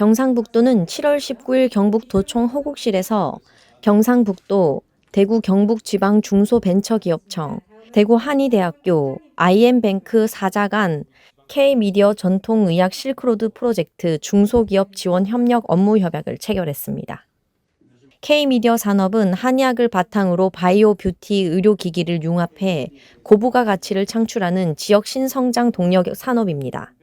경상북도는 7월 19일 경북도청 호국실에서 경상북도, 대구 경북지방 중소벤처기업청, 대구 한의대학교, IM뱅크 사자간, K미디어 전통의학 실크로드 프로젝트 중소기업 지원 협력 업무 협약을 체결했습니다. K미디어 산업은 한의학을 바탕으로 바이오 뷰티 의료기기를 융합해 고부가 가치를 창출하는 지역 신성장 동력 산업입니다.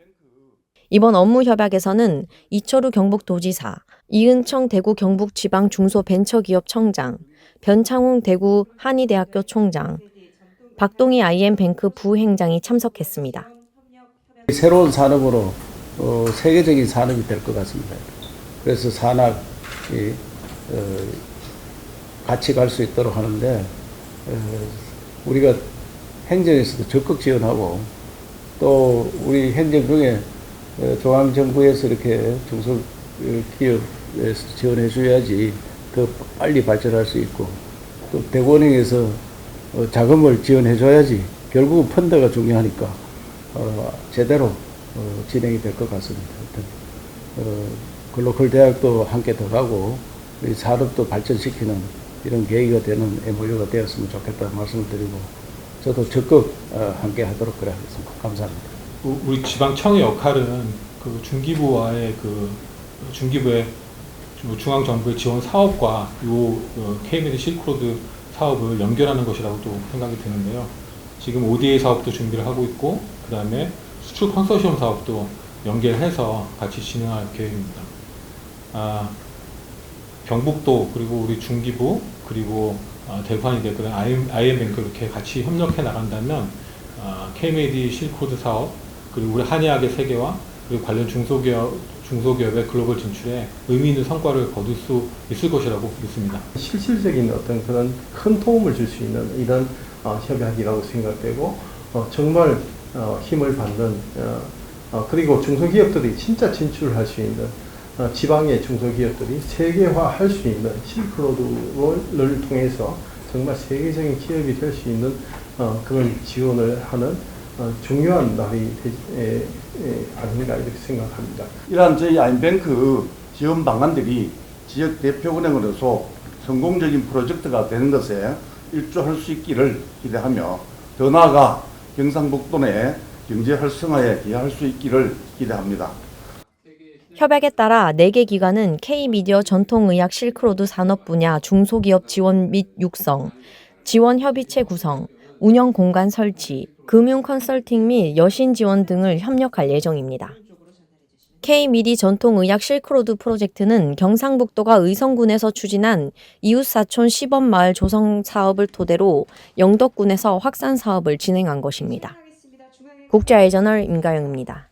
이번 업무 협약에서는 이철우 경북도지사, 이은청 대구 경북지방 중소벤처기업청장, 변창웅 대구 한의대학교 총장, 박동희 IM뱅크 부행장이 참석했습니다. 새로운 산업으로 어, 세계적인 산업이 될 것 같습니다. 그래서 산학이 어, 같이 갈 수 있도록 하는데 어, 우리가 행정에서도 적극 지원하고 또 우리 행정 중에 어, 중앙정부에서 이렇게 중소기업에서 지원해 줘야지 더 빨리 발전할 수 있고 또 대구은행에서 어, 자금을 지원해 줘야지 결국은 펀드가 중요하니까 어, 제대로 어, 진행이 될 것 같습니다. 글로컬 대학도 함께 더 가고 우리 산업도 발전시키는 이런 계기가 되는 MOU가 되었으면 좋겠다는 말씀을 드리고 저도 적극 어, 함께 하도록 그래 하겠습니다. 감사합니다. 우- 우리 지방청의 역할은 그 중기부와의 그 중기부의 주- 중앙 정부의 지원 사업과 요 어, K미디 실크로드 사업을 연결하는 것이라고도 생각이 드는데요. 지금 ODA 사업도 준비를 하고 있고 그 다음에 수출 컨소시엄 사업도 연계해서 같이 진행할 계획입니다. 아, 경북도 그리고 우리 중기부 그리고 아, 대관이대 그런 IM뱅크 이렇게 같이 협력해 나간다면 아, K메디 실코드 사업 그리고 우리 한의학의 세계화 그리고 관련 중소기업 중소기업의 글로벌 진출에 의미 있는 성과를 거둘 수 있을 것이라고 믿습니다. 실질적인 어떤 그런 큰 도움을 줄 수 있는 이런 어, 협약이라고 생각되고 어, 정말 어, 힘을 받는 어, 어, 그리고 중소기업들이 진짜 진출할 수 있는 어, 지방의 중소기업들이 세계화할 수 있는 실크로드를 통해서 정말 세계적인 기업이 될 수 있는 어, 그런 지원을 하는 어, 중요한 날이 되, 에, 에, 아닌가 이렇게 생각합니다. 이러한 저희 아임뱅크 지원 방안들이 지역 대표은행으로서 성공적인 프로젝트가 되는 것에 일조할 수 있기를 기대하며 더 나아가 경상북도 내 경제 활성화에 기여할 수 있기를 기대합니다. 협약에 따라 4개 기관은 K미디어 전통의학 실크로드 산업 분야 중소기업 지원 및 육성, 지원 협의체 구성, 운영 공간 설치, 금융 컨설팅 및 여신 지원 등을 협력할 예정입니다. K미디 전통의학 실크로드 프로젝트는 경상북도가 의성군에서 추진한 이웃사촌 시범마을 조성 사업을 토대로 영덕군에서 확산 사업을 진행한 것입니다. 국제아이저널 임가영입니다.